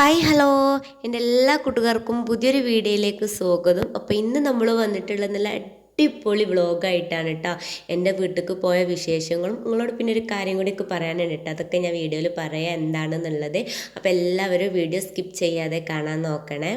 Hi hello എന്റെ എല്ലാ കൂട്ടുകാർക്കും പുതിയൊരു വീഡിയോയിലേക്ക് സ്വാഗതം. അപ്പോൾ ഇന്ന് നമ്മൾ വന്നിട്ടുള്ള നല്ല അടിപൊളി വ്ളോഗായിട്ടാണ് കേട്ടോ. എന്റെ വീട്ടിലേക്ക് പോയ വിശേഷങ്ങളും നിങ്ങളോട് പിന്നെ ഒരു കാര്യം കൂടിയൊക്കെ പറയാനാണ് കേട്ടോ. അതൊക്കെ ഞാൻ വീഡിയോയിൽ പറയാം എന്താണെന്നുള്ളത്. അപ്പോൾ എല്ലാവരും വീഡിയോ സ്കിപ്പ് ചെയ്യാതെ കാണാൻ നോക്കണേ.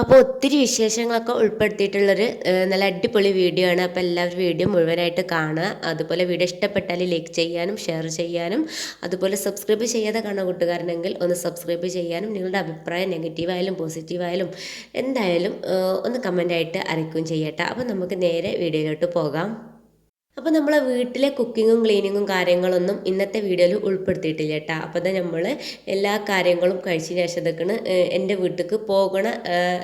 അപ്പോൾ ഒത്തിരി വിശേഷങ്ങളൊക്കെ ഉൾപ്പെടുത്തിയിട്ടുള്ളൊരു നല്ല അടിപൊളി വീഡിയോ ആണ്. അപ്പോൾ എല്ലാവരും വീഡിയോ മുഴുവനായിട്ട് കാണുക. അതുപോലെ വീഡിയോ ഇഷ്ടപ്പെട്ടാൽ ലൈക്ക് ചെയ്യാനും ഷെയർ ചെയ്യാനും അതുപോലെ സബ്സ്ക്രൈബ് ചെയ്യാതെ കാണുന്ന കൂട്ടുകാരനെങ്കിൽ ഒന്ന് സബ്സ്ക്രൈബ് ചെയ്യാനും നിങ്ങളുടെ അഭിപ്രായം നെഗറ്റീവായാലും പോസിറ്റീവായാലും എന്തായാലും ഒന്ന് കമന്റായിട്ട് അറിയിക്കുകയും ചെയ്യട്ടെ. അപ്പോൾ നമുക്ക് നേരെ വീഡിയോയിലോട്ട് പോകാം. അപ്പോൾ നമ്മളെ വീട്ടിലെ കുക്കിങ്ങും ക്ലീനിങ്ങും കാര്യങ്ങളൊന്നും ഇന്നത്തെ വീഡിയോയിൽ ഉൾപ്പെടുത്തിയിട്ടില്ല കേട്ടോ. അപ്പോൾ അത് നമ്മൾ എല്ലാ കാര്യങ്ങളും കഴിച്ചതിന് ശേഷം ഇതൊക്കെയാണ് എന്റെ വീട്ടിലേക്ക് പോകണ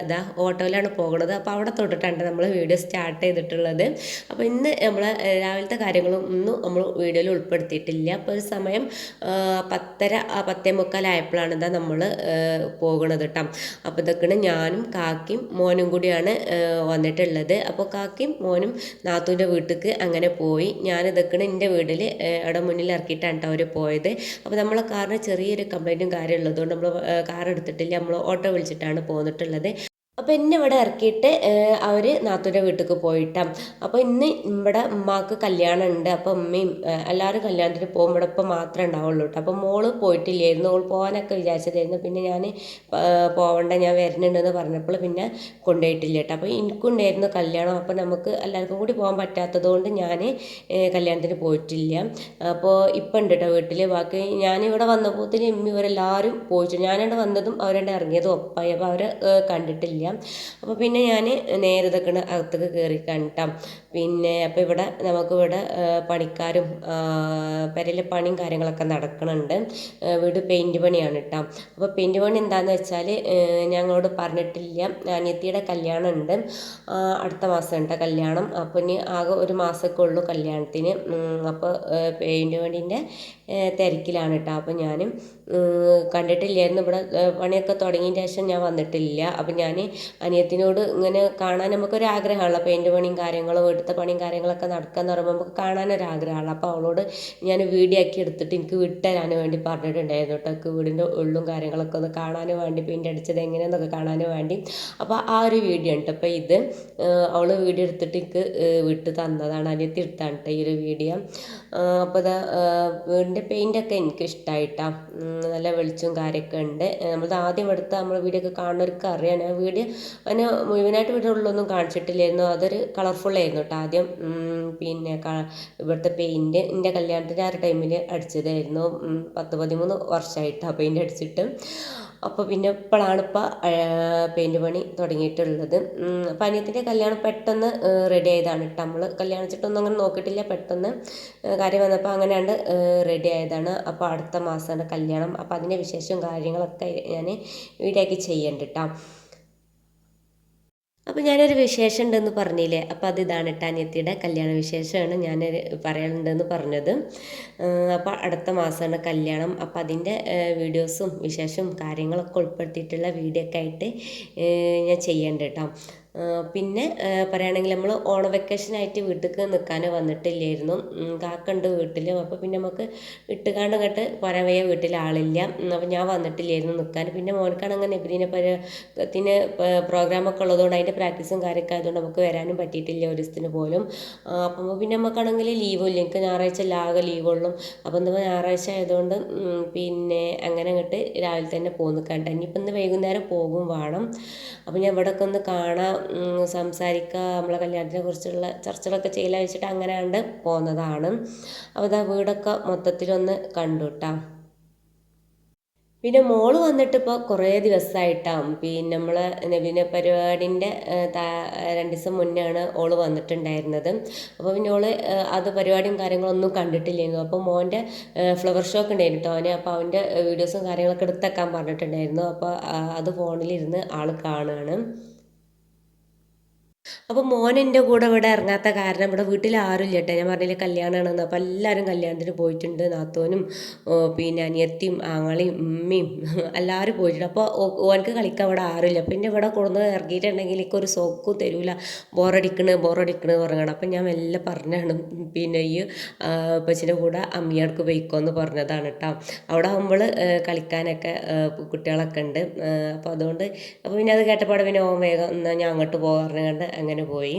ഇതാ ഓട്ടോയിലാണ് പോകണത്. അപ്പോൾ അവിടെ തൊട്ടിട്ടാണ് നമ്മൾ വീഡിയോ സ്റ്റാർട്ട് ചെയ്തിട്ടുള്ളത്. അപ്പോൾ ഇന്ന് നമ്മൾ രാവിലത്തെ കാര്യങ്ങളും ഒന്നും നമ്മൾ വീഡിയോയിൽ ഉൾപ്പെടുത്തിയിട്ടില്ല. അപ്പോൾ ഒരു സമയം പത്തര പത്തേ മുക്കാലായപ്പോഴാണ് ഇതാ നമ്മൾ പോകണത് കേട്ടോ അപ്പോൾ ഇതൊക്കെയാണ് ഞാനും കാക്കിയും മോനും കൂടിയാണ് വന്നിട്ടുള്ളത്. അപ്പോൾ കാക്കിയും മോനും നാത്തൂന്റെ വീട്ടിലേക്ക് അങ്ങനെ പോയി. ഞാൻ ഇതൊക്കെ എന്റെ വീട്ടിൽ അവിടെ മുന്നിൽ ഇറക്കിയിട്ടാണ് കേട്ടോ അവർ പോയത്. അപ്പോൾ നമ്മളെ കാറിന് ചെറിയൊരു കംപ്ലൈന്റും കാര്യമുള്ളതുകൊണ്ട് നമ്മൾ കാർ എടുത്തിട്ടില്ല. നമ്മൾ ഓട്ടോ വിളിച്ചിട്ടാണ് പോന്നിട്ടുള്ളത്. അപ്പോൾ എന്നെ ഇവിടെ ഇറക്കിയിട്ട് അവർ നാത്തൂന്റെ വീട്ടിലേക്ക് പോയിട്ടാ. അപ്പോൾ ഇന്ന് ഇവിടെ ഉമ്മാക്ക് കല്യാണം ഉണ്ട് അപ്പോൾ ഉമ്മയും എല്ലാവരും കല്യാണത്തിന് പോകുമ്പോൾ ഇപ്പം മാത്രമേ ഉണ്ടാവുള്ളൂ കേട്ടോ. അപ്പോൾ മോൾ പോയിട്ടില്ലായിരുന്നു. മോൾ പോകാനൊക്കെ വിചാരിച്ചതായിരുന്നു. പിന്നെ ഞാൻ പോവണ്ട ഞാൻ വരുന്നുണ്ടെന്ന് പറഞ്ഞപ്പോൾ പിന്നെ കൊണ്ടുപോയിട്ടില്ല കേട്ടോ. അപ്പോൾ എനിക്കുണ്ടായിരുന്നു കല്യാണം. അപ്പോൾ നമുക്ക് എല്ലാവർക്കും കൂടി പോകാൻ പറ്റാത്തത് കൊണ്ട് ഞാൻ കല്യാണത്തിന് പോയിട്ടില്ല. അപ്പോൾ ഇപ്പം ഉണ്ട് കേട്ടോ വീട്ടിൽ ബാക്കി ഞാനിവിടെ വന്നപ്പോഴത്തേന് ഇമ്മി ഇവരെല്ലാവരും പോയിട്ടു ഞാനിവിടെ വന്നതും അവരുടെ ഇറങ്ങിയതും ഒപ്പായി. അപ്പോൾ അവരെ കണ്ടിട്ടില്ല. അപ്പോൾ പിന്നെ ഞാൻ നേരെ ഇതൊക്കെ അകത്തേക്ക് കയറി കണ്ടാം. പിന്നെ അപ്പോൾ ഇവിടെ നമുക്കിവിടെ പണിക്കാരും പെരൽ പണിയും കാര്യങ്ങളൊക്കെ നടക്കുന്നുണ്ട് വീട് പെയിന്റ് പണിയാണ് കേട്ടോ അപ്പോൾ പെയിന്റ് പണി എന്താണെന്ന് വെച്ചാൽ ഞങ്ങളോട് പറഞ്ഞിട്ടില്ല. അനിയത്തിയുടെ കല്യാണം ഉണ്ട് അടുത്ത മാസം ഉണ്ട് കല്യാണം. അപ്പോൾ ഇനി ആകെ ഒരു മാസമൊക്കെ ഉള്ളൂ കല്യാണത്തിന്. അപ്പോൾ പെയിന്റ് പണീന്റെ തിരക്കിലാണ് കേട്ടോ അപ്പം ഞാൻ കണ്ടിട്ടില്ലായിരുന്നു. ഇവിടെ പണിയൊക്കെ തുടങ്ങിയതിന് ശേഷം ഞാൻ വന്നിട്ടില്ല. അപ്പം ഞാൻ അനിയത്തിനോട് ഇങ്ങനെ കാണാൻ നമുക്കൊരു ആഗ്രഹമുള്ള പെയിന്റ് പണിയും കാര്യങ്ങളും എടുത്ത പണിയും കാര്യങ്ങളൊക്കെ നടക്കാന്ന് പറയുമ്പോൾ നമുക്ക് കാണാനൊരു ആഗ്രഹമുള്ള അപ്പോൾ അവളോട് ഞാൻ വീഡിയോ ആക്കി എടുത്തിട്ട് എനിക്ക് വിട്ടുതരാൻ വേണ്ടി പറഞ്ഞിട്ടുണ്ടായിരുന്നു കേട്ടോ വീടിന്റെ ഉള്ളും കാര്യങ്ങളൊക്കെ ഒന്ന് കാണാൻ വേണ്ടി പെയിന്റ് അടിച്ചത് എങ്ങനെയെന്നൊക്കെ കാണാൻ വേണ്ടി. അപ്പോൾ ആ ഒരു വീഡിയോ ഉണ്ട്. അപ്പോൾ ഇത് അവൾ വീഡിയോ എടുത്തിട്ട് എനിക്ക് വിട്ട് തന്നതാണ്. അനിയത്തി എടുത്താണ് കേട്ടോ ഈ ഒരു വീഡിയോ. അപ്പോൾ ഇതാ വീടിന്റെ പെയിന്റൊക്കെ എനിക്ക് ഇഷ്ടമായിട്ടാണ് നല്ല വെളിച്ചവും കാര്യമൊക്കെ ഉണ്ട്. നമ്മൾ ആദ്യം എടുത്ത നമ്മൾ വീഡിയോ കാണുന്നവർക്ക് അറിയാൻ വീട് അതിന് മുഴുവനായിട്ട് വീഡിയോ ഉള്ളൊന്നും കാണിച്ചിട്ടില്ലായിരുന്നു. അതൊരു കളർഫുള്ളായിരുന്നു കേട്ടോ ആദ്യം. പിന്നെ ഇവിടുത്തെ പെയിന്റ് എന്റെ കല്യാണത്തിന്റെ ആ ഒരു ടൈമിൽ അടിച്ചതായിരുന്നു. പത്ത് പതിമൂന്ന് വർഷമായിട്ടാണ് പെയിന്റ് അടിച്ചിട്ട്. അപ്പോൾ പിന്നെ ഇപ്പോഴാണ് ഇപ്പോൾ പെയിന്റ് പണി തുടങ്ങിയിട്ടുള്ളത്. അപ്പോൾ അനിയത്തിന്റെ കല്യാണം പെട്ടെന്ന് റെഡി ആയതാണ് കേട്ടോ നമ്മൾ കല്യാണിച്ചിട്ടൊന്നും അങ്ങനെ നോക്കിയിട്ടില്ല. പെട്ടെന്ന് കാര്യം വന്നപ്പോൾ അങ്ങനെയാണ് റെഡി ആയതാണ്. അപ്പോൾ അടുത്ത മാസമാണ് കല്യാണം. അപ്പോൾ അതിന്റെ വിശേഷവും കാര്യങ്ങളൊക്കെ ഞാൻ വീഡിയോ ആക്കി ചെയ്യണ്ട കേട്ടോ അപ്പോൾ ഞാനൊരു വിശേഷം ഉണ്ടെന്ന് പറഞ്ഞില്ലേ? അപ്പോൾ അത് ഇതാണ് ടാനിയത്തിയുടെ കല്യാണ വിശേഷമാണ് ഞാൻ പറയാനുണ്ടെന്ന് പറഞ്ഞത്. അപ്പോൾ അടുത്ത മാസമാണ് കല്യാണം. അപ്പോൾ അതിന്റെ വീഡിയോസും വിശേഷവും കാര്യങ്ങളൊക്കെ ഉൾപ്പെടുത്തിയിട്ടുള്ള വീഡിയോ ഒക്കെ ആയിട്ട് ഞാൻ ചെയ്യേണ്ട കേട്ടോ പിന്നെ പറയുകയാണെങ്കിൽ നമ്മൾ ഓണ വെക്കേഷനായിട്ട് വീട്ടിലേക്ക് നിൽക്കാൻ വന്നിട്ടില്ലായിരുന്നു. കാക്കുണ്ട് വീട്ടിൽ. അപ്പോൾ പിന്നെ നമുക്ക് ഇട്ടുകാണ്ട് കേട്ട് പറയാൻ വയ്യ വീട്ടിൽ ആളില്ല. അപ്പോൾ ഞാൻ വന്നിട്ടില്ലായിരുന്നു നിൽക്കാൻ. പിന്നെ മോനക്കാണെങ്കിൽ നെബിലിനെ പരത്തിന് പ്രോഗ്രാമൊക്കെ ഉള്ളതുകൊണ്ട് അതിന്റെ പ്രാക്ടീസും കാര്യമൊക്കെ ആയതുകൊണ്ട് നമുക്ക് വരാനും പറ്റിയിട്ടില്ല ഒരു ദിവസത്തിന് പോലും അപ്പോൾ പിന്നെ നമുക്കാണെങ്കിൽ ലീവും ഇല്ല. എനിക്ക് ഞായറാഴ്ച ലാകെ ലീവുള്ളൂ അപ്പോൾ എന്താ ഞായറാഴ്ച ആയതുകൊണ്ട് പിന്നെ അങ്ങനെ അങ്ങോട്ട് രാവിലെ തന്നെ പോന്നു കണ്ട ഇനിയിപ്പോൾ ഇന്ന് വൈകുന്നേരം പോകും വേണം. അപ്പോൾ ഞാൻ ഇവിടെ ഒക്കെ ഒന്ന് കാണാം. സംസാരിക്കുക നമ്മളെ കല്യാണത്തിനെ കുറിച്ചുള്ള ചർച്ചകളൊക്കെ ചെയ്യല വെച്ചിട്ട് അങ്ങനെ കണ്ട് പോകുന്നതാണ് അപ്പോൾ ആ വീടൊക്കെ മൊത്തത്തിലൊന്ന് കണ്ടു കേട്ടോ പിന്നെ മോൾ വന്നിട്ട് ഇപ്പോൾ കുറേ ദിവസമായിട്ടാവും പിന്നെ നമ്മൾ നബിന പരിപാടിന്റെ രണ്ട് ദിവസം മുന്നെയാണ് ഓൾ വന്നിട്ടുണ്ടായിരുന്നത്. അപ്പോൾ പിന്നെ ഓൾ അത് പരിപാടിയും കാര്യങ്ങളൊന്നും കണ്ടിട്ടില്ലായിരുന്നു. അപ്പോൾ മോന്റെ ഫ്ലവർ ഷോക്ക് ഉണ്ടായിരുന്നു കേട്ടോ അവനെ. അപ്പോൾ അവന്റെ വീഡിയോസും കാര്യങ്ങളൊക്കെ എടുത്തേക്കാൻ പറഞ്ഞിട്ടുണ്ടായിരുന്നു. അപ്പോൾ അത് ഫോണിലിരുന്ന് ആൾ കാണുകയാണ് അപ്പോൾ മോൻ എന്റെ കൂടെ ഇവിടെ ഇറങ്ങാത്ത കാരണം ഇവിടെ വീട്ടിൽ ആരും ഇല്ല കേട്ടോ ഞാൻ പറഞ്ഞില്ല കല്യാണമാണെന്ന് അപ്പോൾ എല്ലാവരും കല്യാണത്തിന് പോയിട്ടുണ്ട്. നാത്തോനും പിന്നെ അനിയത്തിയും ആങ്ങളെയും ഉമ്മയും എല്ലാവരും പോയിട്ടുണ്ട്. അപ്പോൾ ഓനക്ക് കളിക്കാൻ ഇവിടെ ആരുമില്ല അപ്പോൾ എന്റെ ഇവിടെ കൊടുന്ന് ഇറങ്ങിയിട്ടുണ്ടെങ്കിൽ എനിക്ക് ഒരു സോക്കും തരൂല. ബോറടിക്കണ് ബോറടിക്കണ് പറഞ്ഞാണ്. അപ്പം ഞാൻ മെല്ലെ പറഞ്ഞാണ്. പിന്നെ ഈ പച്ചിന്റെ കൂടെ അമ്മിയാർക്ക് പോയിക്കോന്ന് പറഞ്ഞതാണ് കേട്ടോ അവിടെ ആകുമ്പോൾ കളിക്കാനൊക്കെ കുട്ടികളൊക്കെ ഉണ്ട്. അപ്പോൾ അതുകൊണ്ട് അപ്പോൾ പിന്നെ അത് കേട്ടപ്പാട് പിന്നെ ഓൻ വേഗം എന്നാൽ ഞാൻ അങ്ങോട്ട് പോകാറുണ്ട് കണ്ട് അങ്ങനെ പോയി.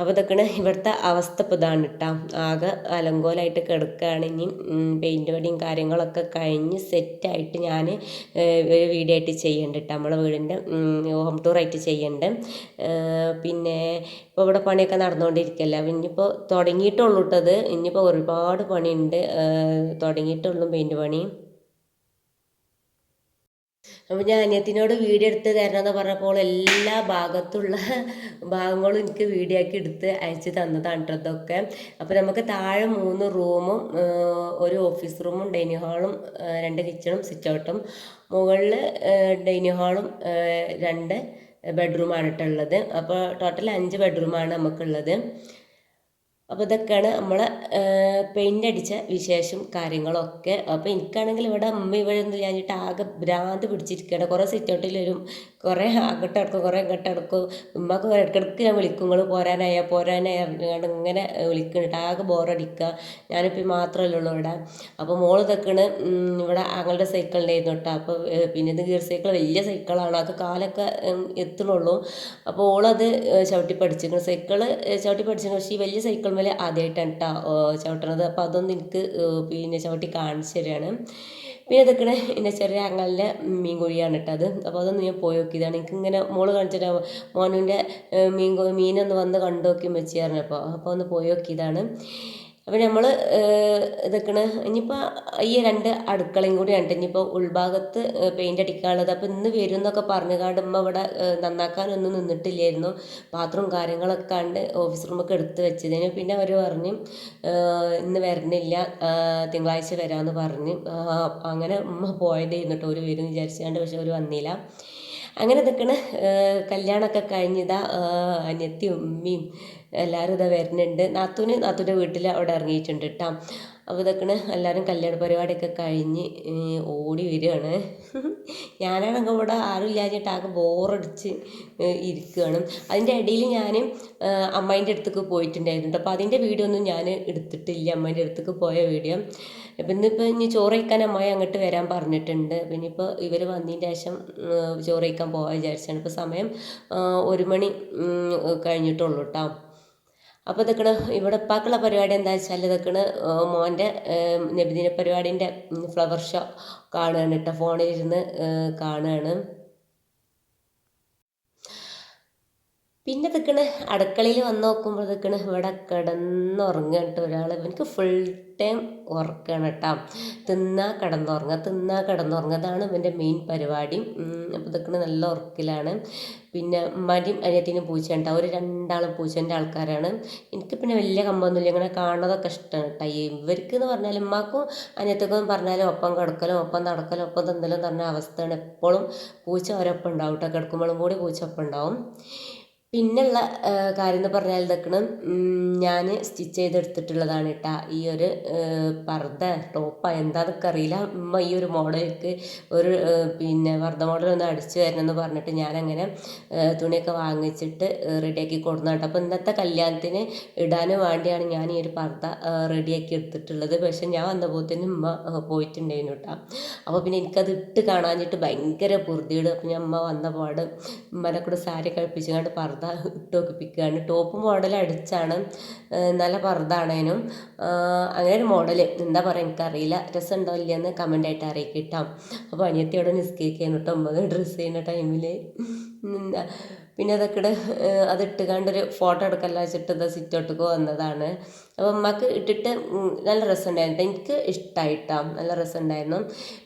അപ്പോൾ ഇതൊക്കെയാണ് ഇവിടുത്തെ അവസ്ഥ ഇതാണ് കേട്ടോ ആകെ അലങ്കോലായിട്ട് കിടക്കുകയാണ് ഇനി പെയിന്റ് പണിയും കാര്യങ്ങളൊക്കെ കഴിഞ്ഞ് സെറ്റായിട്ട് ഞാൻ ഒരു വീഡിയോ ആയിട്ട് ചെയ്യേണ്ട കേട്ടോ നമ്മളെ വീടിന്റെ ഹോം ടൂറായിട്ട് ചെയ്യേണ്ട. പിന്നെ ഇപ്പോൾ ഇവിടെ പണിയൊക്കെ നടന്നുകൊണ്ടിരിക്കല്ല ഇനിയിപ്പോൾ തുടങ്ങിയിട്ടുള്ളൂ കേട്ടത് ഇനിയിപ്പോൾ ഒരുപാട് പണിയുണ്ട്. തുടങ്ങിയിട്ടുള്ളൂ പെയിന്റ് പണി. അപ്പോൾ ഞാൻ അനിയത്തിനോട് വീഡിയോ എടുത്ത് തരണം എന്ന് പറഞ്ഞപ്പോൾ എല്ലാ ഭാഗത്തുള്ള ഭാഗങ്ങളും എനിക്ക് വീഡിയോ ആക്കി എടുത്ത് അയച്ച് തന്നതാണ് ഇതൊക്കെ. അപ്പോൾ നമുക്ക് താഴെ മൂന്ന് റൂമും ഒരു ഓഫീസ് റൂമും ഡൈനിങ് ഹാളും രണ്ട് കിച്ചണും സിറ്റ് ഔട്ടും. മുകളിൽ ഡൈനിങ് ഹാളും രണ്ട് ബെഡ്റൂമാണ് ഇട്ടുള്ളത് അപ്പോൾ ടോട്ടൽ അഞ്ച് ബെഡ്റൂമാണ് നമുക്കുള്ളത്. അപ്പോൾ ഇതൊക്കെയാണ് നമ്മൾ പെയിന്റ് അടിച്ച വിശേഷം കാര്യങ്ങളൊക്കെ. അപ്പോൾ എനിക്കാണെങ്കിൽ ഇവിടെ അമ്മ ഇവിടെ ഒന്നും കഴിഞ്ഞിട്ട് ആകെ ഭ്രാന്ത് പിടിച്ചിരിക്കുകയാണ് കുറേ സിറ്റൗട്ടിൽ വരും. കുറേ അങ്ങോട്ട് അടക്കും കുറേ ഇങ്ങോട്ട് അടക്കും ഉമ്മക്ക് ഇടയ്ക്കിടയ്ക്ക് ഞാൻ വിളിക്കും. നിങ്ങൾ പോരാനായ? പോരാനായ? ഇങ്ങനെ വിളിക്കുന്നുണ്ട് ആകെ ബോറടിക്കുക ഞാനിപ്പോൾ മാത്രമല്ല ഉള്ളൂ ഇവിടെ. അപ്പോൾ മോൾ ഇതൊക്കെയാണ് ഇവിടെ ആങ്ങളുടെ സൈക്കിളിന്റെയായിരുന്നു കേട്ടോ അപ്പോൾ പിന്നെ ഇത് ഗിയർ സൈക്കിൾ വലിയ സൈക്കിളാണ് അത് കാലൊക്കെ എത്തുന്നുള്ളൂ. അപ്പോൾ ഓളത് ചവിട്ടി പഠിച്ചിരിക്കണം സൈക്കിൾ ചവിട്ടി പഠിച്ചിരിക്കണം പക്ഷേ ഈ വലിയ സൈക്കിൾ മേലെ ആദ്യമായിട്ടാണ് കേട്ടോ ചവിട്ടണത്. അപ്പോൾ അതൊന്നും എനിക്ക് പിന്നെ ചവിട്ടി കാണിച്ചു തരികയാണ് പിന്നെ അതൊക്കെ എന്റെ ചെറിയ അങ്ങളിലെ മീൻ കോഴിയാണ് കേട്ടോ അത്. അപ്പോൾ അതൊന്ന് ഞാൻ പോയി നോക്കിയതാണ് എനിക്ക് ഇങ്ങനെ മോൾ കാണിച്ചിട്ട് മോനുവിന്റെ മീൻ മീനൊന്ന് വന്ന് കണ്ടു നോക്കി വെച്ചായിരുന്നു അപ്പോൾ അപ്പോൾ ഒന്ന് പോയി നോക്കിയതാണ് അപ്പോൾ നമ്മൾ ഇതൊക്കെയാണ് ഇനിയിപ്പോൾ ഈ രണ്ട് അടുക്കളയും കൂടി ഉണ്ട് ഇനിയിപ്പോൾ ഉൾഭാഗത്ത് പെയിന്റ് അടിക്കാനുള്ളത്. അപ്പോൾ ഇന്ന് വരും എന്നൊക്കെ പറഞ്ഞു ഉമ്മ ഇവിടെ നന്നാക്കാനൊന്നും നിന്നിട്ടില്ലായിരുന്നു. ബാത്റൂം കാര്യങ്ങളൊക്കെ കണ്ട് ഓഫീസ് റൂമൊക്കെ എടുത്ത് വെച്ചതിന്. പിന്നെ അവർ പറഞ്ഞു ഇന്ന് വരണില്ല തിങ്കളാഴ്ച വരാമെന്ന് പറഞ്ഞു. അങ്ങനെ ഉമ്മ പോയതായിരുന്നു കേട്ടോ ഒരു വരും വിചാരിച്ചാണ്ട് പക്ഷെ അവർ വന്നില്ല. അങ്ങനെ നിൽക്കണ കല്യാണമൊക്കെ കഴിഞ്ഞിതാ അനിയത്തി ഉമ്മയും എല്ലാവരും ഇതാ വരുന്നുണ്ട്. നാത്തൂന് നാത്തൂന്റെ വീട്ടിൽ അവിടെ ഇറങ്ങിയിട്ടുണ്ട് കേട്ടോ അപ്പോൾ ഇതൊക്കെ എല്ലാവരും കല്യാണ പരിപാടിയൊക്കെ കഴിഞ്ഞ് ഓടി വരികയാണ്. ഞാനാണെങ്കിൽ ഇവിടെ ആരും ഇല്ലാഞ്ഞിട്ട് ആകെ ബോറടിച്ച് ഇരിക്കുകയാണ്. അതിന്റെ ഇടയിൽ ഞാൻ അമ്മേന്റെ അടുത്തേക്ക് പോയിട്ടുണ്ടായിരുന്നു. അപ്പോൾ അതിന്റെ വീഡിയോ ഒന്നും ഞാൻ എടുത്തിട്ടില്ല അമ്മേന്റെ അടുത്തേക്ക് പോയ വീഡിയോ. അപ്പം ഇന്നിപ്പോൾ ഇനി ചോറ് കഴിക്കാൻ അമ്മായി അങ്ങോട്ട് വരാൻ പറഞ്ഞിട്ടുണ്ട്. പിന്നെ ഇപ്പോൾ ഇവർ വന്നതിന്റെ ശേഷം ചോറ് കഴിക്കാൻ പോകാൻ വിചാരിച്ചാണ്. ഇപ്പോൾ സമയം ഒരു മണി കഴിഞ്ഞിട്ടുള്ളൂ കേട്ടോ അപ്പോൾ ഇതൊക്കെ ഇവിടെ ഉപ്പാക്കുള്ള പരിപാടി എന്താ വെച്ചാൽ ഇതൊക്കെ മോന്റെ നബിദിന പരിപാടീന്റെ ഫ്ലവർ ഷോ കാണുകയാണ് കേട്ടോ. ഫോണിലിരുന്ന് കാണുകയാണ് പിന്നെ നിൽക്കണ് അടുക്കളയിൽ വന്ന് നോക്കുമ്പോൾ നിൽക്കണ് ഇവിടെ കിടന്നുറങ്ങുക കേട്ടോ ഒരാൾ എനിക്ക് ഫുൾ ടൈം ഉറക്കണം കേട്ടോ. തിന്നാ കിടന്നുറങ്ങുക തിന്നാ കിടന്നുറങ്ങുക അതാണ് ഇവന്റെ മെയിൻ പരിപാടി. അപ്പോൾ ഇതൊക്കെ നല്ല ഉറക്കിലാണ്. പിന്നെ മടി അനിയത്തിനും പൂച്ച ഉണ്ടാവും അവർ രണ്ടാളും പൂച്ചന്റെ ആൾക്കാരാണ്. എനിക്ക് പിന്നെ വലിയ കമ്പൊന്നുമില്ല ഇങ്ങനെ കാണുന്നതൊക്കെ ഇഷ്ടമാണ് കേട്ടോ. ഇവർക്ക് എന്ന് പറഞ്ഞാൽ ഉമ്മാക്കും അനിയത്തിക്കും പറഞ്ഞാലും ഒപ്പം കിടക്കലും ഒപ്പം നടക്കലും ഒപ്പം തിന്നലും പറഞ്ഞ അവസ്ഥയാണ് എപ്പോഴും. പൂച്ച അവരൊപ്പം ഉണ്ടാവും കേട്ടോ. കിടക്കുമ്പോഴും കൂടി പൂച്ച ഒപ്പം ഉണ്ടാവും. പിന്നെയുള്ള കാര്യം എന്ന് പറഞ്ഞാൽ ഇതൊക്കെ ഞാൻ സ്റ്റിച്ച് ചെയ്തെടുത്തിട്ടുള്ളതാണ് കേട്ടോ. ഈ ഒരു പർദ്ദ ടോപ്പാ എന്താണെന്നൊക്കെ അറിയില്ല. ഉമ്മ ഈ ഒരു മോഡലേക്ക് ഒരു പിന്നെ പർദ്ദ മോഡൽ ഒന്ന് അടിച്ചു തരണമെന്ന് പറഞ്ഞിട്ട് ഞാനങ്ങനെ തുണിയൊക്കെ വാങ്ങിച്ചിട്ട് റെഡിയാക്കി കൊടുന്നുണ്ട് അപ്പോൾ ഇന്നത്തെ കല്യാണത്തിന് ഇടാൻ വേണ്ടിയാണ് ഞാൻ ഈ ഒരു പർദ്ദ റെഡിയാക്കി എടുത്തിട്ടുള്ളത്. പക്ഷെ ഞാൻ വന്നപ്പോഴത്തേനും ഉമ്മ പോയിട്ടുണ്ടായിരുന്നു കേട്ടോ. അപ്പോൾ പിന്നെ എനിക്കത് ഇട്ട് കാണാഞ്ഞിട്ട് ഭയങ്കര പൊറുതിയിടും അപ്പോൾ ഞാൻ ഉമ്മ വന്ന പാട് ഉമ്മനെ കൂടെ സാരി കഴിപ്പിച്ചുകൊണ്ട് പർദ്ദ ഇട്ട് ഒപ്പിക്കുകയാണ് ടോപ്പ് മോഡൽ അടിച്ചാണ് നല്ല പർദ്ദാണേനും. അങ്ങനെ ഒരു മോഡൽ എന്താ പറയുക എനിക്കറിയില്ല. രസം ഉണ്ടോ ഇല്ലയെന്ന് കമന്റായിട്ട് അറിയിക്കിട്ടാം അപ്പോൾ അവിടെ നിസ്കരിക്കാൻ കേട്ടോ ഒമ്പത് ഡ്രസ്സ് ചെയ്യുന്ന ടൈമിൽ പിന്നെ അതൊക്കെ അതിട്ട് കണ്ടൊരു ഫോട്ടോ എടുക്കല്ല വെച്ചിട്ട് ഇത് സിറ്റോട്ടേക്ക് വന്നതാണ്. അപ്പോൾ ഉമ്മക്ക് ഇട്ടിട്ട് നല്ല രസമുണ്ടായിരുന്നു. എനിക്ക് ഇഷ്ടമായിട്ടാ നല്ല രസമുണ്ടായിരുന്നു.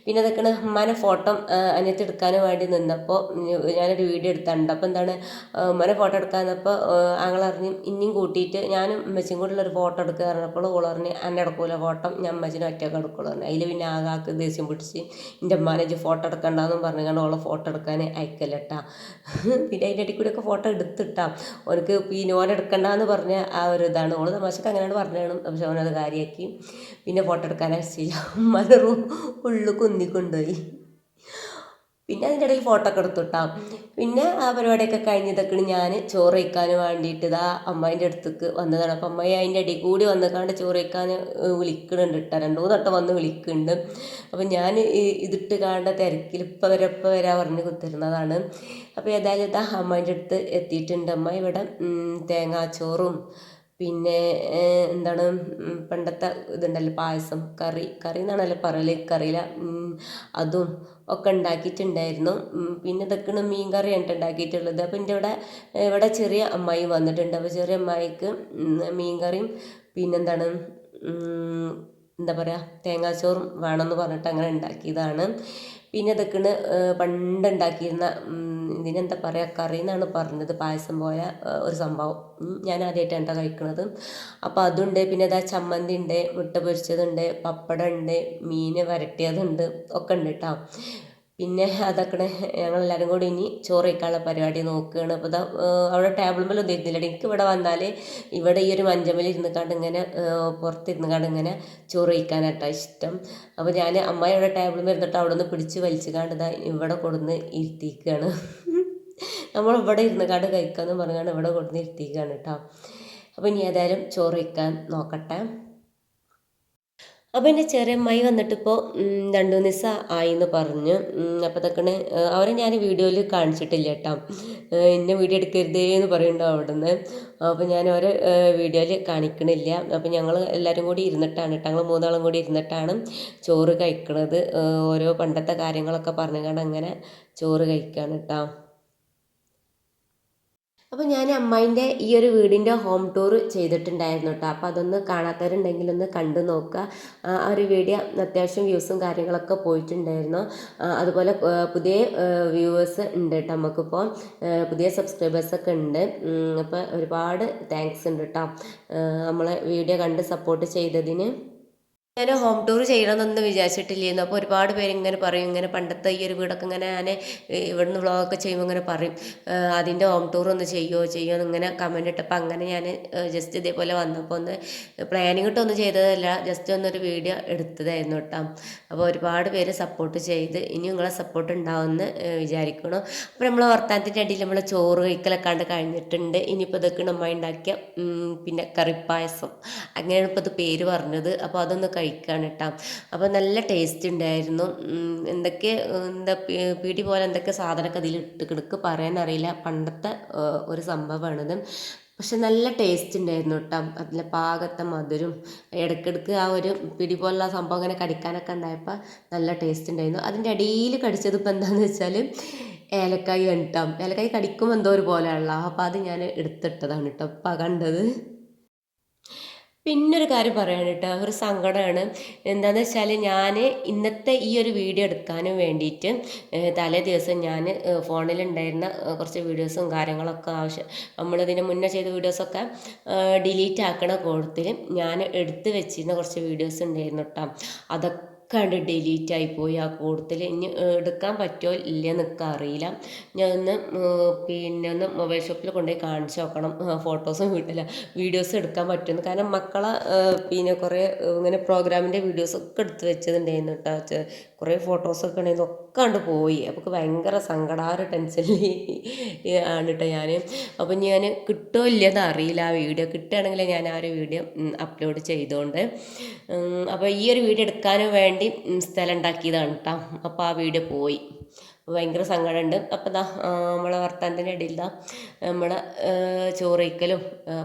പിന്നെ അതൊക്കെയാണ് ഉമ്മാനെ ഫോട്ടോ അനിയത്തി എടുക്കാൻ വേണ്ടി നിന്നപ്പോൾ ഞാനൊരു വീഡിയോ എടുത്തിട്ടുണ്ട് അപ്പോൾ എന്താണ് ഉമ്മാനെ ഫോട്ടോ എടുക്കാൻ നിന്നപ്പോൾ ആങ്ങൾ അറിഞ്ഞ് ഇനിയും കൂട്ടിയിട്ട് ഞാനും ഉമ്മച്ചും കൂടെ ഒരു ഫോട്ടോ എടുക്കുക പറഞ്ഞപ്പോൾ ഓൾ പറഞ്ഞ് എടുക്കൂല ഫോട്ടോ ഞാൻ ഉമ്മച്ചിനെ ഒറ്റയൊക്കെ എടുക്കുള്ളൂ പറഞ്ഞു. അതിൽ പിന്നെ ആകാക്ക് ദേഷ്യം പിടിച്ച് എന്റെ ഉമ്മാനെ ഫോട്ടോ എടുക്കണ്ടെന്നും പറഞ്ഞു കണ്ട് ഓളെ ഫോട്ടോ എടുക്കാൻ അയക്കലട്ടാ പിന്നെ അതിന്റെ ഇടയ്ക്ക് കൂടെയൊക്കെ ഫോട്ടോ എടുത്തിട്ടാ. ഓനക്ക് പിന്നെ ഓനെടുക്കണ്ടെന്ന് പറഞ്ഞ ആ ഒരു ഇതാണ്. ഓൾ തമാശക്ക് അങ്ങനെയാണ് പറഞ്ഞതാണ് പക്ഷെ അവനത് കാര്യമാക്കി പിന്നെ ഫോട്ടോ എടുക്കാൻ അയച്ചില്ല ഉമ്മാനെ റൂം ഉള്ളു കുന്നിക്കൊണ്ടുപോയി പിന്നെ അതിന്റെ ഇടയിൽ ഫോട്ടോ ഒക്കെ എടുത്തുട്ടാ പിന്നെ ആ പരിപാടിയൊക്കെ കഴിഞ്ഞതൊക്കെ ഞാൻ ചോറ് വയ്ക്കാൻ വേണ്ടിയിട്ട് ഇതാ അമ്മേന്റെ അടുത്തേക്ക് വന്നതാണ്. അപ്പം അമ്മയെ അതിന്റെ ഇടയിൽ കൂടി വന്നിക്കാണ്ട് ചോറ് വയ്ക്കാൻ വിളിക്കുന്നുണ്ട് കേട്ടോ രണ്ടു മൂന്ന് വട്ടം വന്ന് വിളിക്കുന്നുണ്ട്. അപ്പം ഞാൻ ഇതിട്ട് കാണേണ്ട തിരക്കിൽ ഇപ്പം വരെ ഇപ്പം വരാ പറഞ്ഞ് കുത്തിരുന്നതാണ്. അപ്പോൾ ഏതായാലും ഇതാ അമ്മേന്റെ അടുത്ത് എത്തിയിട്ടുണ്ട്. അമ്മ ഇവിടെ തേങ്ങാച്ചോറും പിന്നെ എന്താണ് പണ്ടത്തെ ഇതുണ്ടല്ലോ പായസം കറി കറി എന്നാണല്ലോ പറയൽ കറിയില അതും ഒക്കെ ഉണ്ടാക്കിയിട്ടുണ്ടായിരുന്നു. പിന്നെ ഇതൊക്കെയാണ് മീൻ കറിയാണ് ഉണ്ടാക്കിയിട്ടുള്ളത്. അപ്പം എന്റെ ഇവിടെ ഇവിടെ ചെറിയ അമ്മായി വന്നിട്ടുണ്ട്. അപ്പോൾ ചെറിയ അമ്മായിക്ക് മീൻ കറിയും പിന്നെന്താണ് എന്താ പറയുക തേങ്ങാച്ചോറും വേണമെന്ന് പറഞ്ഞിട്ട് അങ്ങനെ ഉണ്ടാക്കിയതാണ്. പിന്നെ ഇതൊക്കെയാണ് പണ്ട് ഉണ്ടാക്കിയിരുന്ന ഉം, ഇതിനെന്താ പറയുക കറി എന്നാണ് പറഞ്ഞത് പായസം പോയ ഒരു സംഭവം. ഞാൻ ആദ്യമായിട്ടാണ് കേട്ടോ കഴിക്കുന്നത് അപ്പോൾ അതുണ്ട് പിന്നെ ഇതാ ചമ്മന്തി ഉണ്ട് മുട്ട പൊരിച്ചതുണ്ട് പപ്പടം ഉണ്ട് മീൻ വരട്ടിയതുണ്ട് ഒക്കെ ഉണ്ട് കേട്ടോ പിന്നെ അതൊക്കെ ഞങ്ങളെല്ലാവരും കൂടി ഇനി ചോറ് വയ്ക്കാനുള്ള പരിപാടി നോക്കുകയാണ് അപ്പോൾ ഇതാ അവിടെ ടേബിൾ മേലെ ഒന്നും എനിക്ക് ഇവിടെ വന്നാൽ ഇവിടെ ഈ ഒരു മഞ്ചമേൽ ഇരുന്ന് കണ്ട് ഇങ്ങനെ പുറത്തിരുന്ന് കണ്ട് ഇങ്ങനെ ചോറ് കഴിക്കാനായിട്ടാണ് ഇഷ്ടം. അപ്പോൾ ഞാൻ അമ്മായി അവിടെ ടേബിൾ മേൽ ഇരുന്നിട്ട് അവിടെ നിന്ന് പിടിച്ച് വലിച്ചു കണ്ട് ഇതാ ഇവിടെ കൊടുന്ന് ഇരുത്തിക്കുകയാണ് നമ്മൾ ഇവിടെ ഇരുന്ന് കണ്ട് കഴിക്കാമെന്ന് പറഞ്ഞാണ് ഇവിടെ കൊടുന്ന് ഇരുത്തിക്കുകയാണ് കേട്ടോ അപ്പോൾ ഇനി ഏതായാലും ചോറ് വയ്ക്കാൻ നോക്കട്ടെ. അപ്പോൾ എന്റെ ചെറിയ അമ്മായി വന്നിട്ടിപ്പോൾ രണ്ട് മൂന്ന് ദിവസം ആയി എന്ന് പറഞ്ഞു. അപ്പോൾ ഇതൊക്കെ അവരെ ഞാൻ വീഡിയോയിൽ കാണിച്ചിട്ടില്ല കേട്ടോ എന്നെ വീഡിയോ എടുക്കരുതേ എന്ന് പറയുന്നുണ്ട് അവിടെ നിന്ന് അപ്പോൾ ഞാൻ അവരെ വീഡിയോയിൽ കാണിക്കണില്ല. അപ്പോൾ ഞങ്ങൾ എല്ലാവരും കൂടി ഇരുന്നിട്ടാണ് കേട്ടോ ഞങ്ങൾ മൂന്നാളും കൂടി ഇരുന്നിട്ടാണ് ചോറ് കഴിക്കണത്. ഓരോ പണ്ടത്തെ കാര്യങ്ങളൊക്കെ പറഞ്ഞുകൊണ്ട് അങ്ങനെ ചോറ് കഴിക്കുകയാണ് കേട്ടോ അപ്പോൾ ഞാൻ അമ്മായിന്റെ ഈ ഒരു വീടിന്റെ ഹോം ടൂർ ചെയ്തിട്ടുണ്ടായിരുന്നു കേട്ടോ അപ്പോൾ അതൊന്ന് കാണാത്തവരുണ്ടെങ്കിൽ ഒന്ന് കണ്ടു നോക്കുക. ആ ഒരു വീഡിയോ അത്യാവശ്യം വ്യൂസും കാര്യങ്ങളൊക്കെ പോയിട്ടുണ്ടായിരുന്നു. അതുപോലെ പുതിയ വ്യൂവേഴ്സ് ഉണ്ട് കേട്ടോ നമുക്കിപ്പോൾ പുതിയ സബ്സ്ക്രൈബേഴ്സൊക്കെ ഉണ്ട്. അപ്പോൾ ഒരുപാട് താങ്ക്സ് ഉണ്ട് കേട്ടോ നമ്മളെ വീഡിയോ കണ്ട് സപ്പോർട്ട് ചെയ്തതിന്. ഞാൻ ഹോം ടൂർ ചെയ്യണമെന്നൊന്നും വിചാരിച്ചിട്ടില്ലായിരുന്നു അപ്പോൾ ഒരുപാട് പേര് ഇങ്ങനെ പറയും ഇങ്ങനെ പണ്ടത്തെ ഈ ഒരു വീടൊക്കെ ഇങ്ങനെ ഞാൻ ഇവിടുന്ന് വ്ളോഗൊക്കെ ചെയ്യുമ്പോൾ ഇങ്ങനെ പറയും. അതിന്റെ ഹോം ടൂർ ഒന്ന് ചെയ്യുമോ ചെയ്യുമോ എന്ന് ഇങ്ങനെ കമന്റ് ഇട്ടപ്പോൾ അങ്ങനെ ഞാൻ ജസ്റ്റ് ഇതേപോലെ വന്നപ്പോൾ ഒന്ന് പ്ലാനിങ് ഇട്ടൊന്നും ചെയ്തതല്ല ജസ്റ്റ് ഒന്നൊരു വീഡിയോ എടുത്തതായിരുന്നു കേട്ടോ അപ്പോൾ ഒരുപാട് പേര് സപ്പോർട്ട് ചെയ്ത് ഇനി നിങ്ങളെ സപ്പോർട്ട് ഉണ്ടാവുമെന്ന് വിചാരിക്കണം. അപ്പോൾ നമ്മൾ വർത്താനത്തിന്റെ അടിയിൽ നമ്മൾ ചോറ് കഴിക്കലൊക്കെ കണ്ട് കഴിഞ്ഞിട്ടുണ്ട്. ഇനിയിപ്പോൾ ഇതൊക്കെ നമ്മൾ ഉണ്ടാക്കിയ പിന്നെ കറിപ്പായസം. അങ്ങനെയാണ് ഇപ്പോൾ ഇത് പേര് പറഞ്ഞത്. അപ്പോൾ അതൊന്ന് കഴിക്കാണ് കേട്ടോ അപ്പോൾ നല്ല ടേസ്റ്റ് ഉണ്ടായിരുന്നു എന്തൊക്കെ എന്താ പീടി പോലെ എന്തൊക്കെ സാധനമൊക്കെ അതിൽ ഇട്ട് കിടക്ക് പറയാനറിയില്ല പണ്ടത്തെ ഒരു സംഭവമാണിത് പക്ഷെ നല്ല ടേസ്റ്റ് ഉണ്ടായിരുന്നു കേട്ടോ അതിലെ പാകത്തെ മധുരം. ഇടയ്ക്കിടയ്ക്ക് ആ ഒരു പിടി പോലുള്ള സംഭവം അങ്ങനെ കടിക്കാനൊക്കെ ഉണ്ടായപ്പോൾ നല്ല ടേസ്റ്റ് ഉണ്ടായിരുന്നു അതിന്റെ അടിയിൽ കടിച്ചത് ഇപ്പോൾ എന്താണെന്ന് വെച്ചാൽ ഏലക്കായി കണ്ടിട്ടോ. ഏലക്കായി കടിക്കുമ്പോൾ എന്തോ ഒരു പോലെയുള്ള അപ്പോൾ അത് ഞാൻ എടുത്തിട്ടതാണ് കേട്ടോ ഇപ്പം കണ്ടത്. പിന്നൊരു കാര്യം പറയാൻ കേട്ടോ. ഒരു സങ്കടമാണ്. എന്താണെന്ന് വെച്ചാൽ ഞാൻ ഇന്നത്തെ ഈ ഒരു വീഡിയോ എടുക്കാനും വേണ്ടിയിട്ട് തലേ ദിവസം ഞാൻ ഫോണിലുണ്ടായിരുന്ന കുറച്ച് വീഡിയോസും കാര്യങ്ങളൊക്കെ ആവശ്യം നമ്മളിതിന് മുന്നേ ചെയ്ത വീഡിയോസൊക്കെ ഡിലീറ്റ് ആക്കണ കൂട്ടത്തിൽ ഞാൻ എടുത്ത് വെച്ചിരുന്ന കുറച്ച് വീഡിയോസ് ഉണ്ടായിരുന്നു കേട്ടോ. അതൊക്കെ കണ്ട് ഡിലീറ്റ് ആയിപ്പോയി ആ കൂടുതൽ ഇനി എടുക്കാൻ പറ്റുമോ ഇല്ല എന്നൊക്കെ അറിയില്ല. ഞാൻ ഒന്ന് പിന്നെ ഒന്ന് മൊബൈൽ ഷോപ്പിൽ കൊണ്ടുപോയി കാണിച്ച് നോക്കണം. ഫോട്ടോസും വീട്ടില്ല വീഡിയോസ് എടുക്കാൻ പറ്റുമെന്ന്. കാരണം മക്കളെ പിന്നെ കുറേ ഇങ്ങനെ പ്രോഗ്രാമിന്റെ വീഡിയോസ് ഒക്കെ എടുത്ത് വെച്ചതുണ്ടായിരുന്നു കേട്ടോ. കുറേ ഫോട്ടോസൊക്കെ ഉണ്ടായിരുന്നു. ഒക്കെ കണ്ട് പോയി. അപ്പോൾ ഭയങ്കര സങ്കടം. ഒരു ടെൻഷനിൽ ആണ് കേട്ടോ ഞാൻ അപ്പം ഞാൻ കിട്ടോ ഇല്ലയെന്ന് അറിയില്ല. ആ വീഡിയോ കിട്ടുകയാണെങ്കിൽ ഞാൻ ആ ഒരു വീഡിയോ അപ്ലോഡ് ചെയ്തുകൊണ്ട് അപ്പോൾ ഈ ഒരു വീഡിയോ എടുക്കാനും വേണ്ടി ഉം, സ്ഥലം ഉണ്ടാക്കിയതാണ് കേട്ടോ അപ്പോൾ ആ വീഡിയോ പോയി. ഭയങ്കര സങ്കടമുണ്ട്. അപ്പോൾ ദാ നമ്മളെ വർത്താനത്തിന്റെ ഇടയിൽ ദാ നമ്മളെ ചോറയിക്കലും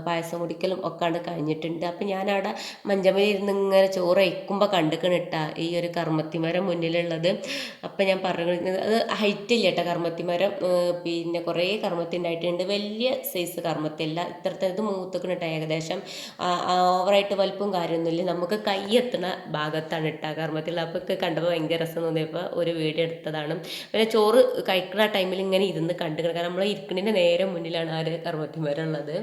പായസം കുടിക്കലും ഒക്കെ ആണ് കഴിഞ്ഞിട്ടുണ്ട്. അപ്പം ഞാനവിടെ മഞ്ചമ്മയിൽ ഇരുന്ന് ഇങ്ങനെ ചോറ് അയക്കുമ്പോൾ കണ്ടിക്കണ് ഇട്ടാ ഈ ഒരു കർമ്മത്തിമരം മുന്നിലുള്ളത്. അപ്പം ഞാൻ പറഞ്ഞത് അത് ഹൈറ്റ് ഇല്ല കേട്ടോ കർമ്മത്തിമരം പിന്നെ കുറേ കർമ്മത്തി ഉണ്ടായിട്ടുണ്ട്. വലിയ സൈസ് കർമ്മത്തില്ല ഇത്രത്തെ ഇത് മൂത്തുക്കണ് ഇട്ടാ ഏകദേശം. ഓവറായിട്ട് വലിപ്പം കാര്യമൊന്നുമില്ല. നമുക്ക് കൈ എത്തുന്ന ഭാഗത്താണ് ഇട്ട കർമ്മത്തിൽ അപ്പോൾ കണ്ടപ്പോൾ ഭയങ്കര രസം തോന്നിയപ്പോൾ ഒരു വീഡിയോ എടുത്തതാണ്. പിന്നെ ചോറ് കഴിക്കുന്ന ടൈമിൽ ഇങ്ങനെ ഇരുന്ന് കണ്ടു കാരണം നമ്മൾ ഇരിക്കണതിന്റെ നേരെ മുന്നിലാണ് ആ ഒരു കർമ്മത്തിമരം ഉള്ളത്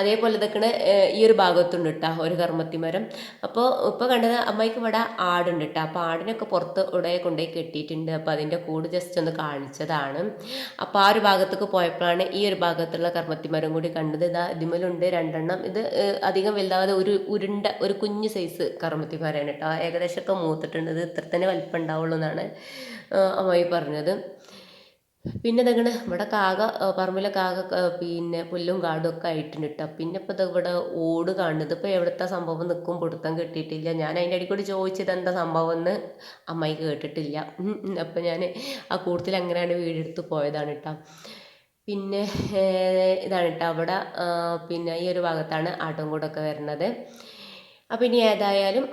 അതേപോലെ ഇതൊക്കെ ഈ ഒരു ഭാഗത്തുണ്ട് കേട്ടോ ഒരു കർമ്മത്തിമരം. അപ്പോൾ ഇപ്പോൾ കണ്ടത് അമ്മയ്ക്ക് ഇവിടെ ആടുണ്ട് കേട്ടോ അപ്പോൾ ആടിനൊക്കെ പുറത്ത് ഇവിടെ കൊണ്ടുപോയി കെട്ടിയിട്ടുണ്ട്. അപ്പോൾ അതിന്റെ കൂട് ജസ്റ്റ് ഒന്ന് കാണിച്ചതാണ്. അപ്പോൾ ആ ഒരു ഭാഗത്തേക്ക് പോയപ്പോഴാണ് ഈ ഒരു ഭാഗത്തുള്ള കർമ്മത്തിമരം കൂടി കണ്ടത്. ഇതാ ഇതിമലുണ്ട് രണ്ടെണ്ണം. ഇത് അധികം വലുതാതെ ഒരു ഉരുണ്ട ഒരു കുഞ്ഞു സൈസ് കർമ്മത്തിമരമാണ് കേട്ടോ ഏകദേശമൊക്കെ മൂത്തിട്ടുണ്ട്. ഇത് ഇത്ര തന്നെ വലിപ്പം ഉണ്ടാവുള്ളൂ എന്നാണ്. അമ്മായി പറഞ്ഞത്. പിന്നെ ഇതങ്ങനെ ഇവിടെ കാക പറമ്പിലെ കാക പിന്നെ പുല്ലും കാടും ഒക്കെ ആയിട്ടുണ്ട് കേട്ടോ പിന്നെ ഇപ്പോൾ ഇത് ഇവിടെ ഓട് കാണുന്നത്. ഇപ്പോൾ എവിടുത്തെ സംഭവം നിൽക്കും പൊടുത്തം കിട്ടിയിട്ടില്ല. ഞാൻ അതിന്റെ അടി കൂടി ചോദിച്ചത് എന്താ സംഭവം എന്ന് അമ്മായി കേട്ടിട്ടില്ല. അപ്പോൾ ഞാൻ ആ കൂട്ടത്തിൽ അങ്ങനെയാണ് വീടെടുത്ത് പോയതാണ് കേട്ടോ പിന്നെ ഇതാണ് കേട്ടോ അവിടെ പിന്നെ ഈ ഒരു ഭാഗത്താണ് ആട്ടും കൂടൊക്കെ വരുന്നത്. അപ്പം ഇനി ഏതായാലും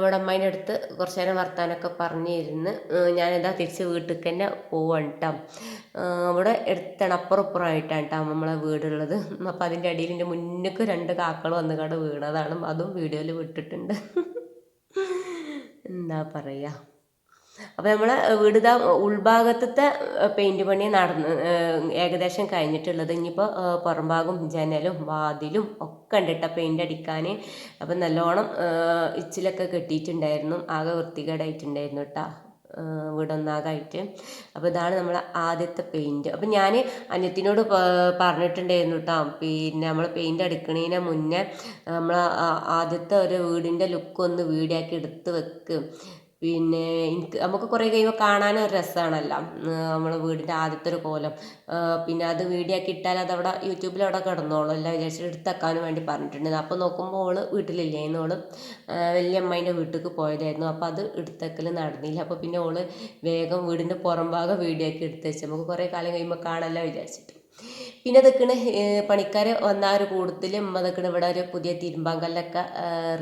അവിടെ അമ്മേന്റെ അടുത്ത് കുറച്ച് നേരം വർത്താനമൊക്കെ പറഞ്ഞിരുന്ന് ഞാനെന്താ തിരിച്ച് വീട്ടിൽ തന്നെ പോവാണ് കേട്ടോ അവിടെ എടുത്താണ് അപ്പുറം ഇപ്പുറമായിട്ടാണ് കേട്ടോ നമ്മളെ വീടുള്ളത്. അപ്പം അതിന്റെ അടിയിൽ എന്റെ മുന്നേക്ക് രണ്ട് കാക്കൾ വന്ന് കണ്ട് വീണതാണ്. അതും വീഡിയോയിൽ വിട്ടിട്ടുണ്ട്. എന്താ പറയുക അപ്പോൾ നമ്മൾ വീട് ഉൾഭാഗത്തത്തെ പെയിന്റ് പണി നടന്ന് ഏകദേശം കഴിഞ്ഞിട്ടുള്ളത് ഇനിയിപ്പോൾ പുറംഭാഗം ജനലും വാതിലും ഒക്കെ ഉണ്ട് കേട്ടോ പെയിന്റ് അടിക്കാൻ അപ്പം നല്ലോണം ഇച്ചിലൊക്കെ കെട്ടിയിട്ടുണ്ടായിരുന്നു. ആകെ വൃത്തികേടായിട്ടുണ്ടായിരുന്നു കേട്ടോ വീടൊന്നാകായിട്ട്. അപ്പോൾ ഇതാണ് നമ്മളെ ആദ്യത്തെ പെയിന്റ് അപ്പോൾ ഞാൻ അന്യത്തിനോട് പറഞ്ഞിട്ടുണ്ടായിരുന്നു കേട്ടോ പിന്നെ നമ്മൾ പെയിന്റ് അടിക്കണതിന് മുന്നേ നമ്മൾ ആദ്യത്തെ ഒരു വീടിന്റെ ലുക്ക് ഒന്ന് വീഡിയാക്കി എടുത്ത് വെക്ക്. പിന്നെ എനിക്ക് നമുക്ക് കുറേ കഴിയുമ്പോൾ കാണാനും ഒരു രസമാണല്ലോ. നമ്മളെ വീടിന്റെ ആദ്യത്തെ ഒരു കോലം. പിന്നെ അത് വീഡിയോ ആക്കി ഇട്ടാൽ അതവിടെ യൂട്യൂബിൽ അവിടെ കിടന്നോളും. എല്ലാം വിചാരിച്ചിട്ട് എടുത്തക്കാനും വേണ്ടി പറഞ്ഞിട്ടുണ്ട്. അപ്പോൾ നോക്കുമ്പോൾ ഓൾ വീട്ടിലില്ലായിരുന്നു ഓൾ വലിയ വീട്ടിലേക്ക് പോയതായിരുന്നു. അപ്പോൾ അത് എടുത്തക്കൽ നടന്നില്ല. അപ്പോൾ പിന്നെ ഓൾ വേഗം വീടിന്റെ പുറം ഭാഗം വീഡിയോ ആക്കി എടുത്ത് നമുക്ക് കുറേ കാലം കഴിയുമ്പോൾ കാണാമല്ലോ വിചാരിച്ചിട്ട്. പിന്നെ ഇതൊക്കെയാണ് പണിക്കാർ വന്ന ഒരു കൂടുതൽ ഉമ്മ ഇവിടെ ഒരു പുതിയ തിരുമ്പാങ്കല്ലൊക്കെ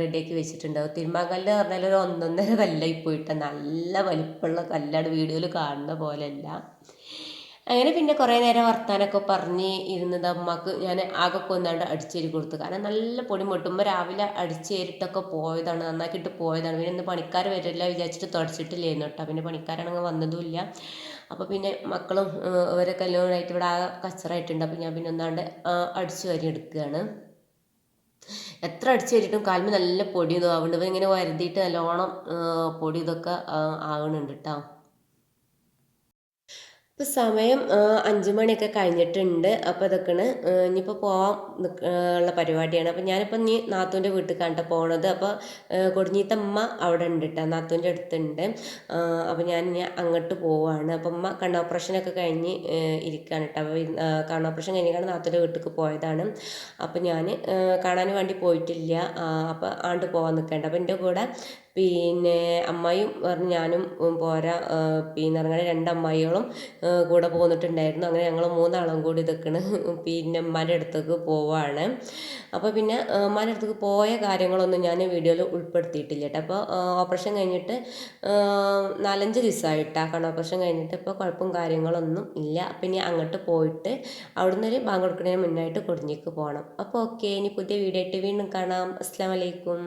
റെഡിയാക്കി വെച്ചിട്ടുണ്ടാവും തിരുമ്പാങ്കല്ല് പറഞ്ഞാൽ ഒരു ഒന്നൊന്നര കല്ലായി പോയിട്ട് നല്ല വലിപ്പമുള്ള കല്ലാണ് വീഡിയോയിൽ കാണുന്ന പോലെയല്ല. അങ്ങനെ പിന്നെ കുറേ നേരം വർത്താനൊക്കെ പറഞ്ഞ് ഇരുന്നത് അമ്മയ്ക്ക് ഞാൻ ആകെ കൊന്നാണ്ട് അടിച്ചേരി കൊടുത്തു. കാരണം നല്ല പൊടി മുട്ടുമ്പോൾ രാവിലെ അടിച്ചേരിട്ടൊക്കെ പോയതാണ് നന്നാക്കിയിട്ട് പോയതാണ്. പിന്നെ ഇന്ന് പണിക്കാർ വരില്ല വിചാരിച്ചിട്ട് തുടച്ചിട്ടില്ലായിരുന്നു കേട്ടോ. പിന്നെ പണിക്കാരാണെങ്കിൽ വന്നതുമില്ല അപ്പോൾ പിന്നെ മക്കളും അവരെ കല്യാണമായിട്ട് ഇവിടെ ആ കച്ചറായിട്ടുണ്ട്. അപ്പോൾ ഞാൻ പിന്നെ ഒന്നാണ്ട് അടിച്ചു വരി എടുക്കുകയാണ്. എത്ര അടിച്ചു കയറിയിട്ടും കാൽമ നല്ല പൊടി ഇതും ആവുന്നുണ്ട് ഇങ്ങനെ വരുതിയിട്ട് നല്ലോണം പൊടി ഇതൊക്കെ ആവണുണ്ട് കേട്ടോ ഇപ്പോൾ സമയം അഞ്ച് മണിയൊക്കെ കഴിഞ്ഞിട്ടുണ്ട്. അപ്പോൾ ഇതൊക്കെയാണ് ഇനിയിപ്പോൾ പോകാൻ ഉള്ള പരിപാടിയാണ്. അപ്പോൾ ഞാനിപ്പോൾ നീ നാത്തൂന്റെ വീട്ടിൽ കണ്ട പോണത്. അപ്പോൾ കൊടിഞ്ഞീത്തമ്മ അവിടെ ഉണ്ട് കേട്ടോ നാത്തൂന്റെ അടുത്തുണ്ട്. അപ്പോൾ ഞാൻ ഇനി അങ്ങോട്ട് പോവാണ്. അപ്പോൾ അമ്മ കണ്ണോപ്പറേഷനൊക്കെ കഴിഞ്ഞ് ഇരിക്കുകയാണ് കേട്ടോ അപ്പോൾ കണ്ണോപ്പറേഷൻ കഴിഞ്ഞാണ് നാത്തൂന്റെ വീട്ടിലേക്ക് പോയതാണ്. അപ്പോൾ ഞാൻ കാണാൻ വേണ്ടി പോയിട്ടില്ല. അപ്പോൾ ആണ്ട് പോകാൻ നിൽക്കേണ്ട അപ്പോൾ എന്റെ കൂടെ പിന്നെ അമ്മായിയും പറഞ്ഞു ഞാനും പോരാ. പിന്നെ അങ്ങനെ രണ്ട് അമ്മായികളും കൂടെ പോന്നിട്ടുണ്ടായിരുന്നു. അങ്ങനെ ഞങ്ങൾ മൂന്നാളും കൂടി ഇതൊക്കെയാണ് പിന്നെ ഉമ്മാന്റെ അടുത്തേക്ക് പോവാണ്. അപ്പോൾ പിന്നെ ഉമ്മാന്റെ അടുത്തേക്ക് പോയ കാര്യങ്ങളൊന്നും ഞാൻ വീഡിയോയിൽ ഉൾപ്പെടുത്തിയിട്ടില്ല കേട്ടോ. അപ്പോൾ ഓപ്പറേഷൻ കഴിഞ്ഞിട്ട് നാലഞ്ച് ദിവസമായിട്ടാണ് കാരണം ഓപ്പറേഷൻ കഴിഞ്ഞിട്ട് ഇപ്പോൾ കുഴപ്പം കാര്യങ്ങളൊന്നും ഇല്ല. അപ്പം ഇനി അങ്ങോട്ട് പോയിട്ട് അവിടുന്ന് ഒരു ബാങ്ക് കൊടുക്കുന്നതിന് മുന്നായിട്ട് കുടുങ്ങിക്ക് പോകണം അപ്പോൾ ഓക്കെ ഇനി പുതിയ വീഡിയോ ആയിട്ട് വീണ്ടും കാണാം. അസ്സാം വലൈക്കും